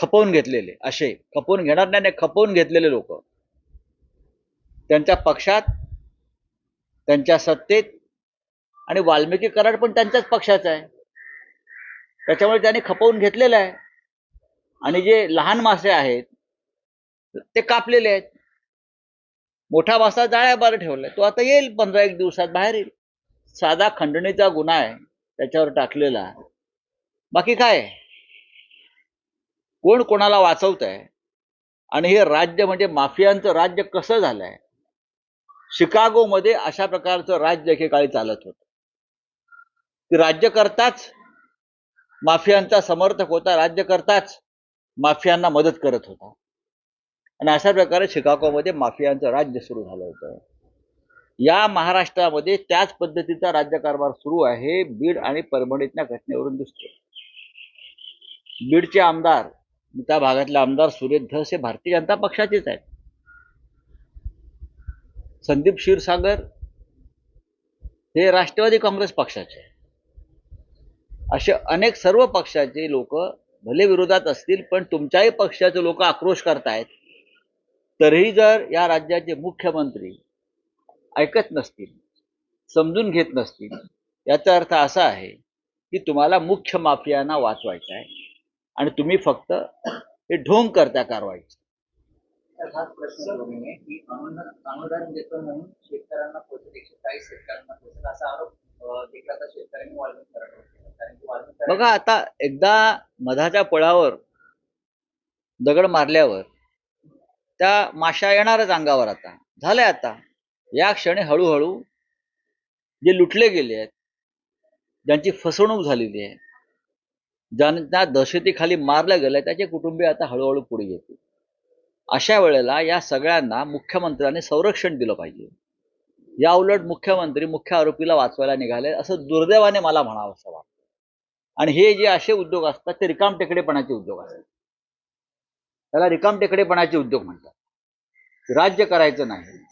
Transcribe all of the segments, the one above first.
खपवून घेतलेले असे. खपवून घेणार नाही खपवून घेतलेले लोक. त्यांच्या पक्षात त्यांच्या सत्तेत आणि वाल्मिकी कराड पण त्यांच्याच पक्षाचा आहे. त्याच्यामुळे त्यांनी खपवून घेतलेलं आहे. आणि जे लहान मासे आहेत ते कापलेले आहेत. मोठा मासा जाळ्याबार ठेवलाय तो आता येईल पंधरा एक दिवसात बाहेर येईल. साधा खंडणीचा गुन्हा आहे त्याच्यावर टाकलेला बाकी काय आहे? कोण कोणाला वाचवत आहे आणि हे राज्य म्हणजे माफियांचं राज्य कसं झालं आहे शिकागोमध्ये अशा प्रकारचं राज्य एकेकाळी चालत होतं. की राज्यकर्ताच माफियांचा समर्थक होता राज्यकर्ताच माफियांना मदत करत होता. आणि अशा प्रकारे शिकागोमध्ये माफियांचं राज्य सुरू झालं होतं. या महाराष्ट्रामध्ये त्याच पद्धतीचा राज्यकारभार सुरू आहे बीड आणि परभणीतल्या घटनेवरून दिसतो बीडचे आमदार त्या भागातले आमदार सुरेश धस हे भारतीय जनता पक्षाचेच आहेत. संदीप क्षीरसागर हे राष्ट्रवादी काँग्रेस पक्षाचे असे अनेक सर्व पक्षाचे लोक भले विरोधात असतील पण तुमच्याही पक्षाचे लोक आक्रोश करतायत. तरीही जर या राज्याचे मुख्यमंत्री ऐकत नसतील समजून घेत नसतील याचा अर्थ असा आहे की तुम्हाला मुख्य माफियांना वाचवायचं आहे. आणि तुम्ही फक्त हे ढोंग करता कारवाईचं. तर हाच प्रश्न करून आहे की अनुदान अनुदान देतो म्हणून शेतकऱ्यांना पोहोचत एकशे चाळीस शेतकऱ्यांना पोहोचत असा आरोप अं, देखील आता शेतकऱ्यांनी वाल्मिक कराडवर केला कारण की वाल्मिक कराड- बघा आता एकदा मधाच्या पळावर दगड मारल्यावर त्या माशा येणारच अंगावर आता. झालंय आता. या क्षणी हळूहळू जे लुटले गेले आहेत ज्यांची फसवणूक झालेली आहे ज्यांना दहशतीखाली मारलं गेलं त्याचे कुटुंबीय आता हळूहळू पुढे येतील. अशा वेळेला या सगळ्यांना मुख्यमंत्र्यांनी संरक्षण दिलं पाहिजे. या उलट मुख्यमंत्री मुख्य आरोपीला वाचवायला निघाले असं दुर्दैवाने मला म्हणावं असं वाटतं. आणि हे जे असे उद्योग असतात ते रिकाम टेकडेपणाचे उद्योग असतात. त्याला रिकाम टेकडेपणाचे उद्योग म्हणतात. राज्य करायचं नाही.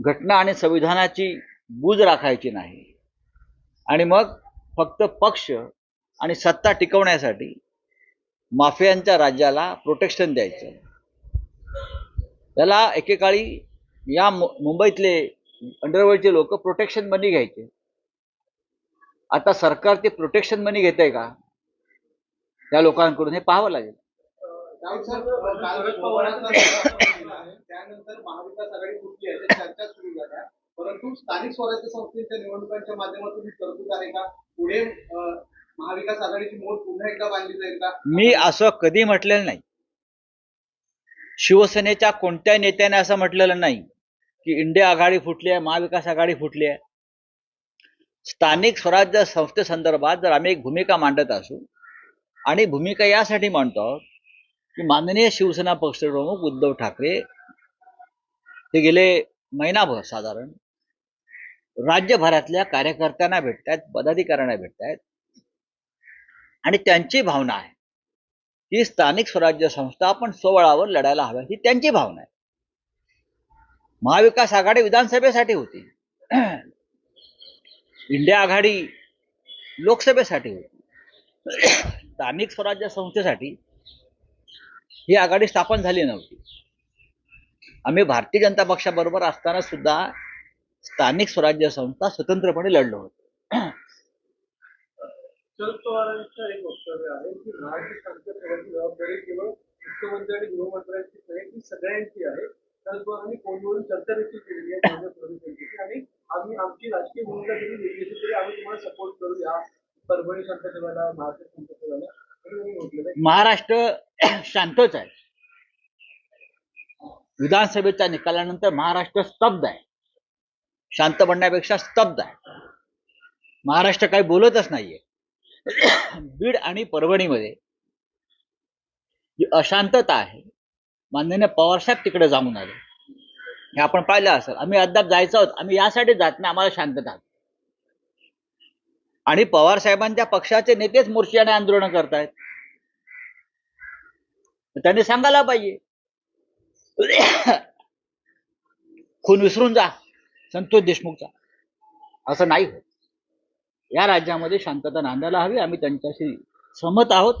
घटना आणि संविधानाची बूज राखायची नाही. आणि मग फक्त पक्ष आणि सत्ता टिकवण्यासाठी माफियांच्या राज्याला प्रोटेक्शन द्यायचं. त्याला एकेकाळी या मुंबईतले अंडरवर्ल्डचे लोक प्रोटेक्शन मनी घ्यायचे. आता सरकार ते प्रोटेक्शन मनी घेत आहे का? त्या लोकांकडून हे पाहावं लागेल. त्यानंतर महाविकास आघाडी फुटली आहे चर्चा सुरू झाल्या परंतु स्थानिक स्वराज्य संस्थेच्या निवडणुकांच्या माध्यमातून ही तरतूद आहे का? पुढे महाविकास आघाडीची मोड पुन्हा एकदा बांधली जाईल का? मी असं कधी म्हटलेलं नाही. शिवसेनेच्या कोणत्या नेत्याने असं म्हटलेलं नाही की इंडिया आघाडी फुटली आहे महाविकास आघाडी फुटली आहे. स्थानिक स्वराज्य संस्थेसंदर्भात जर आम्ही एक भूमिका मांडत असू आणि भूमिका यासाठी मांडतो आहोत की माननीय शिवसेना पक्षप्रमुख उद्धव ठाकरे हे गेले महिनाभर साधारण राज्यभरातल्या कार्यकर्त्यांना भेटतायत पदाधिकाऱ्यांना भेटतायत आणि त्यांची भावना आहे. की स्थानिक स्वराज्य संस्था आपण स्वबळावर लढायला हव्या ही त्यांची भावना आहे. महाविकास आघाडी विधानसभेसाठी होती. इंडिया आघाडी लोकसभेसाठी होती. स्थानिक स्वराज्य संस्थेसाठी ही आघाडी स्थापन झाली नव्हती. आम्ही भारतीय जनता पक्षाबरोबर असताना सुद्धा स्थानिक स्वराज्य संस्था स्वतंत्रपणे लढलो होतो. शरद पवारांचं एक वक्तव्य आहे की महाराष्ट्र शासनाची जबाबदारी केवळ मुख्यमंत्री आणि गृहमंत्र्यांची नाही ती सगळ्यांची आहे. शरद पवारांनी फोनवरून चर्चा देखील केलेली आहे माझ्या प्रमुखांची. आणि आम्ही आमची राजकीय भूमिका जरी वेगळी तरी आम्ही तुम्हाला सपोर्ट करू या परभणी शांत ठेवायला महाराष्ट्र शांत ठेवायला महाराष्ट्र शांतच आहे. विधानसभेच्या निकालानंतर महाराष्ट्र स्तब्ध आहे. शांत बनण्यापेक्षा स्तब्ध आहे. महाराष्ट्र काही बोलतच नाहीये. बीड आणि परभणीमध्ये जी अशांतता आहे माननीय पवारसाहेब तिकडे जाऊन आले. हे आपण पाहिलं असेल आम्ही अद्याप जायचं आहोत आम्ही यासाठी जात नाही आम्हाला शांतता आणि पवार साहेबांच्या पक्षाचे नेतेच मोर्चाने आंदोलन करतायत. त्यांनी सांगायला पाहिजे खून विसरून जा संतोष देशमुखचा. असं नाही होत. या राज्यामध्ये शांतता नांदायला हवी. आम्ही त्यांच्याशी सहमत आहोत.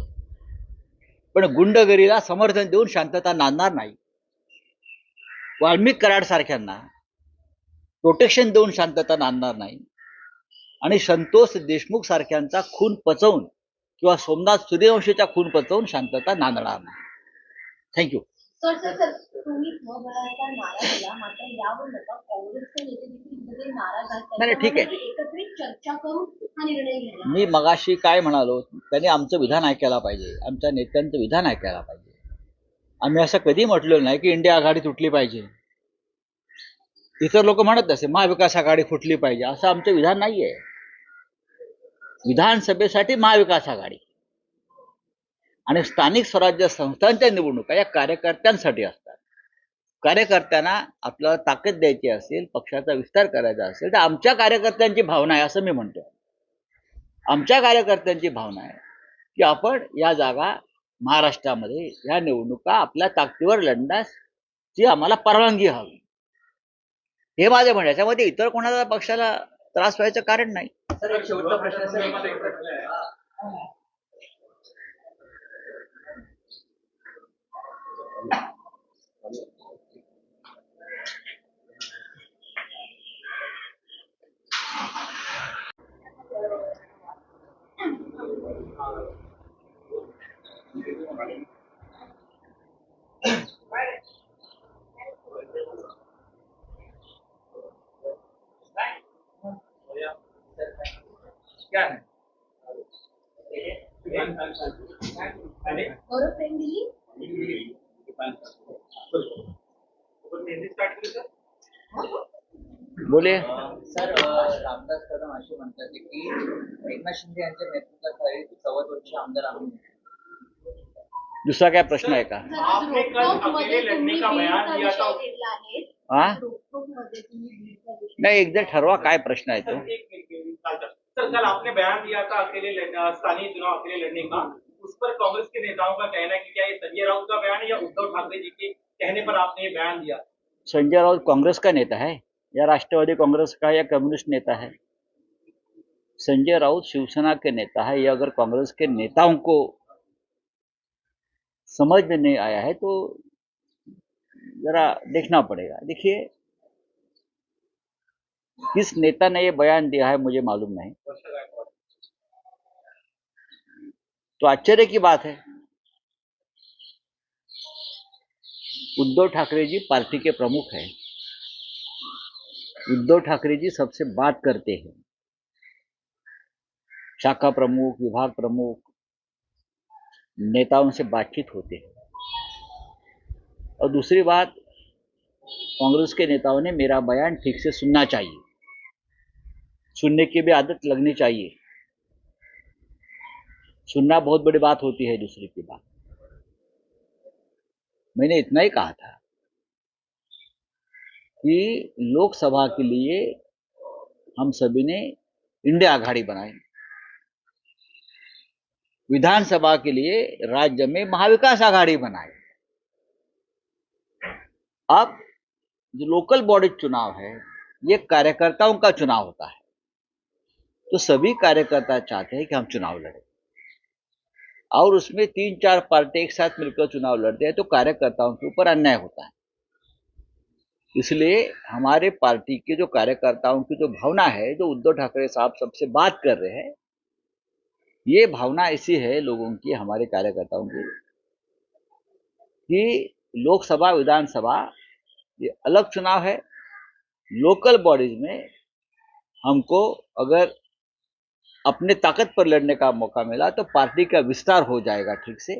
पण गुंडगिरीला समर्थन देऊन शांतता नांदणार नाही. वाल्मिक कराड सारख्यांना प्रोटेक्शन देऊन शांतता नांदणार नाही. आणि संतोष देशमुख सारख्यांचा खून पचवून किंवा सोमनाथ सूर्यवंशीचा खून पचवून शांतता नांदणार नाही. थँक्यू सर सर सर तुम्ही स्वबळाचा नारा दिला मात्र यावर नका काँग्रेसचे नेते देखील ठीक आहे. एकत्रित चर्चा करून हा निर्णय मी मगाशी काय म्हणालो त्यांनी आमचं विधान ऐकायला पाहिजे आमच्या नेत्यांचं विधान ऐकायला पाहिजे. आम्ही असं कधी म्हटलेलं नाही की इंडिया आघाडी तुटली पाहिजे. इतर लोक म्हणत असे महाविकास आघाडी फुटली पाहिजे असं आमचं विधान नाहीये. विधानसभेसाठी महाविकास आघाडी. आणि स्थानिक स्वराज्य संस्थांच्या निवडणुका या कार्यकर्त्यांसाठी असतात. कार्यकर्त्यांना आपल्याला ताकद द्यायची असेल पक्षाचा विस्तार करायचा असेल तर आमच्या कार्यकर्त्यांची भावना आहे असं मी म्हणतो आमच्या कार्यकर्त्यांची भावना आहे की आपण या जागा महाराष्ट्रामध्ये या निवडणुका आपल्या ताकदीवर लढण्यास ची आम्हाला परवानगी हवी. हे माझे म्हणणे याच्यामध्ये इतर कोणाला पक्षाला त्रास व्हायचं कारण नाही. सर एक शेवटचा प्रश्न सर क्या है गौरव प्रेम दिली बोले सर अ, रामदास कदम असे म्हणतात की एकनाथ शिंदे यांच्या नेतृत्वाखाली चौदा वर्ष आमदार आम्ही दुसरा काय प्रश्न आहे का? सर, आपने कल रोकटोकमध्ये अकेले तुम्ही लढने का बयान बीडचा दिया था। विषय घेतला आहे हा रोकटोकमध्ये तुम्ही बीडचा विषय नाही एकदा ठरवा काय प्रश्न आहे तो. सर एक मिनट एक मिनट, सर सर, कल आपने बयान दिया था अकेले लड़- स्थानीय चुनाव अकेले लड़ने का? उस पर कांग्रेस के नेताओं का कहना है कि क्या ये संजय राउत का बयान है या उद्धव ठाकरे जी के कहने पर आपने ये बयान दिया? संजय राउत कांग्रेस का नेता है या राष्ट्रवादी कांग्रेस का या कम्युनिस्ट नेता है? संजय राउत शिवसेना के नेता है या अगर कांग्रेस के नेताओं को समझ में नहीं आया है तो जरा देखना पड़ेगा। देखिए किस नेता ने ये बयान दिया है मुझे मालूम नहीं। गायकवाड तो आश्चर्य की बात है। उद्धव ठाकरे जी पार्टी के प्रमुख हैं। उद्धव ठाकरे जी सबसे बात करते हैं। शाखा प्रमुख, विभाग प्रमुख, नेताओं से बातचीत होते हैं। और दूसरी बात, कांग्रेस के नेताओं ने मेरा बयान ठीक से सुनना चाहिए। सुनने की भी आदत लगनी चाहिए। सुनना बहुत बड़ी बात होती है दूसरे की बात। मैंने इतना ही कहा था कि लोकसभा के लिए हम सभी ने इंडिया आघाड़ी बनाई। विधानसभा के लिए राज्य में महाविकास आघाड़ी बनाई। अब जो लोकल बॉडी चुनाव है, ये कार्यकर्ताओं का चुनाव होता है। तो सभी कार्यकर्ता चाहते हैं कि हम चुनाव लड़ें। और उसमें तीन चार पार्टी एक साथ मिलकर चुनाव लड़ते हैं तो कार्यकर्ताओं के ऊपर अन्याय होता है। इसलिए हमारे पार्टी के जो कार्यकर्ताओं की जो भावना है, जो उद्धव ठाकरे साहब सबसे बात कर रहे हैं, ये भावना ऐसी है लोगों की, हमारे कार्यकर्ताओं की, कि लोकसभा, विधानसभा ये अलग चुनाव है। लोकल बॉडीज में हमको अगर अपने ताकत पर लड़ने का मौका मिला तो पार्टी का विस्तार हो जाएगा ठीक से।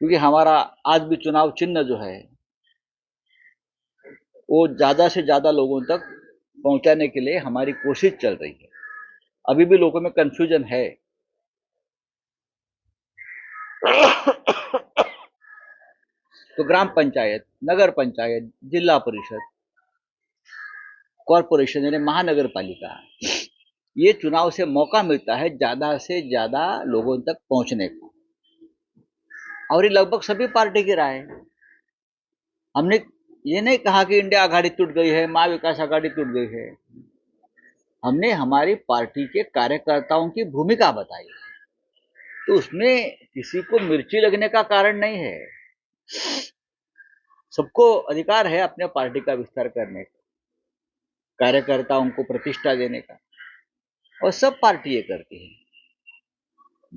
क्योंकि हमारा आज भी चुनाव चिन्ह जो है, वो ज़्यादा से ज़्यादा लोगों तक पहुँचाने के लिए हमारी कोशिश चल रही है। अभी भी लोगों में कंफ्यूजन है। तो ग्राम पंचायत, नगर पंचायत, जिला परिषद कॉरपोरेशन यानी महानगर पालिका। ये चुनाव से मौका मिलता है ज़्यादा से ज़्यादा लोगों तक पहुँचने का। और ये लगभग सभी पार्टी की राय हमने ये नहीं कहा कि इंडिया आघाड़ी टूट गई है महा विकास आघाड़ी टूट गई है। हमने हमारी पार्टी के कार्यकर्ताओं की भूमिका बताई तो उसमें किसी को मिर्ची लगने का कारण नहीं है। सबको अधिकार है अपने पार्टी का विस्तार करने का, कार्यकर्ताओं को प्रतिष्ठा देने का। और सब पार्टी ये करती है।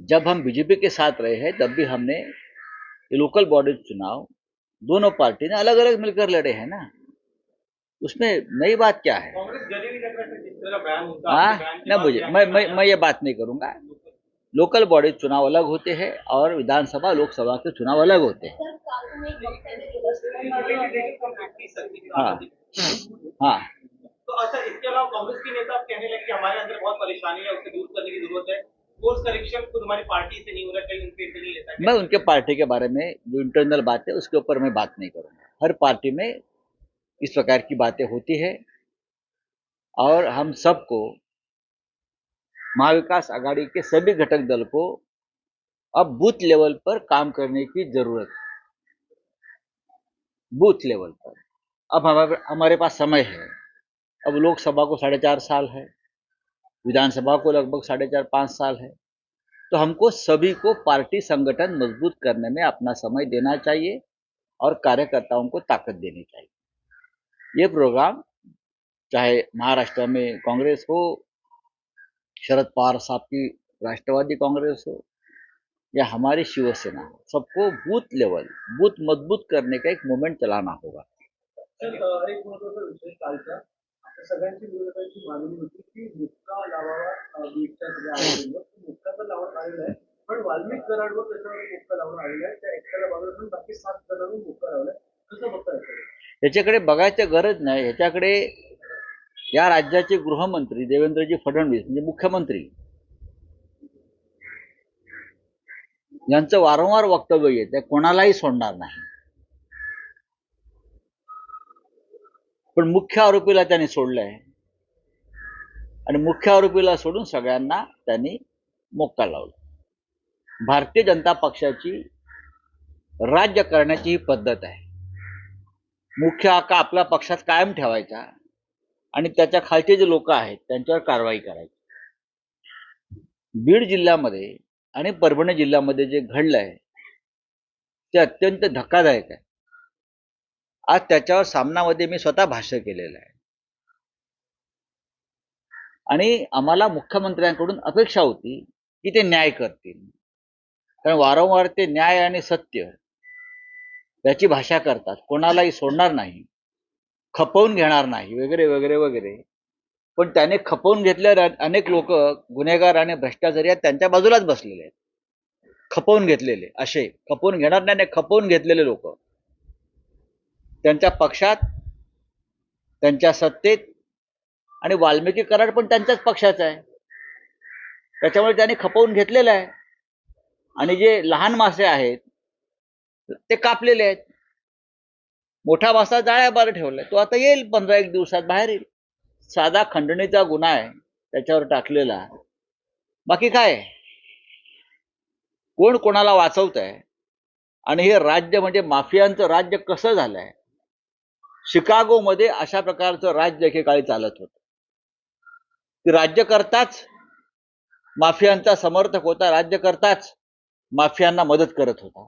जब हम बीजेपी के साथ रहे हैं तब भी हमने ये लोकल बॉडी चुनाव दोनों पार्टी ने अलग अलग मिलकर लड़े हैं ना। उसमें नई बात क्या है? हाँ ना मुझे मैं मैं मैं ये बात नहीं करूँगा। लोकल बॉडी चुनाव अलग होते हैं और विधानसभा लोकसभा के चुनाव अलग होते हैं। हाँ। हाँ। तो अच्छा इसके अलावा कांग्रेस के नेता कहने लगे कि हमारे अंदर बहुत परेशानी है, उसे दूर करने की ज़रूरत है। मैं उनके पार्टी के बारे में, जो इंटरनल बात है, उसके ऊपर मैं बात नहीं करूँगा। हर पार्टी में इस प्रकार की बातें होती है। और हम सबको, महाविकास आघाड़ी के सभी घटक दल को अब बूथ लेवल पर काम करने की ज़रूरत है। बूथ लेवल पर। अब हमारे पास समय है। अब लोकसभा को साढ़े चार साल है विधानसभा को लगभग साढ़े चार पाँच साल है। तो हमको सभी को पार्टी संगठन मज़बूत करने में अपना समय देना चाहिए और कार्यकर्ताओं को ताकत देनी चाहिए। ये प्रोग्राम चाहे महाराष्ट्र में कांग्रेस हो, शरद पवार साहब की राष्ट्रवादी कांग्रेस हो या हमारी शिवसेना हो, सबको बूथ लेवल, बूथ मज़बूत करने का एक मूवमेंट चलाना होगा। सगळ्यांची विरोधकांची मागणी होती की मुक्का लावावा वीटच्या सगळ्या आयोजनावर मुक्का तर लावण्यात आलेला आहे. पण वाल्मिक कराडवर त्याच्यावर मुक्का लावण्यात आलेला आहे. त्या एकट्याला बाजूला ठेवून बाकी सात जणांवर मुक्का लावलाय. कसं बघता याच्याकडे बघायची गरज नाही. याच्याकडे या राज्याचे गृहमंत्री देवेंद्रजी फडणवीस म्हणजे मुख्यमंत्री यांचं वारंवार वक्तव्य येत कोणालाही सोडणार नाही. पण मुख्य आरोपीला त्यांनी आहे आणि मुख्य आरोपीला सोडून सगळ्यांना त्यांनी मोक्का लावला. भारतीय जनता पक्षाची राज्य करण्याची ही पद्धत आहे. मुख्य हक्क आपल्या पक्षात कायम ठेवायचा आणि त्याच्या खालचे जे लोक आहेत त्यांच्यावर कारवाई करायची. बीड जिल्ह्यामध्ये आणि परभणी जिल्ह्यामध्ये जे घडलं आहे ते अत्यंत धक्कादायक आहे. आज त्याच्यावर सामनामध्ये मी स्वतः भाष्य केलेलं आहे. आणि आम्हाला मुख्यमंत्र्यांकडून अपेक्षा होती की ते न्याय करतील. कारण वारंवार ते न्याय आणि सत्य याची भाषा करतात. कोणालाही सोडणार नाही. खपवून घेणार नाही. वगैरे वगैरे वगैरे. पण त्याने खपवून घेतल्यावर अनेक लोक गुन्हेगार आणि भ्रष्टाचारी आहेत त्यांच्या बाजूलाच बसलेले आहेत. खपवून घेतलेले. असे. खपवून घेणार नाही आणि खपवून घेतलेले लोक. त्यांच्या पक्षात त्यांच्या सत्तेत आणि वाल्मिकी कराड पण त्यांच्याच पक्षाचा आहे. त्याच्यामुळे त्यांनी खपवून घेतलेलं आहे. आणि जे लहान मासे आहेत ते कापलेले आहेत. मोठा मासा जाळ्याबार ठेवलाय. तो आता येईल पंधरा एक दिवसात बाहेर येईल. साधा खंडणीचा गुन्हा आहे त्याच्यावर टाकलेला बाकी काय? कोण कोणाला वाचवत आहे आणि हे राज्य म्हणजे माफियांचं राज्य कसं झालंय? शिकागोमध्ये अशा प्रकारचं राज्य एकेकाळी चालत होतं. की राज्यकर्ताच माफियांचा समर्थक होता राज्यकर्ताच माफियांना मदत करत होता.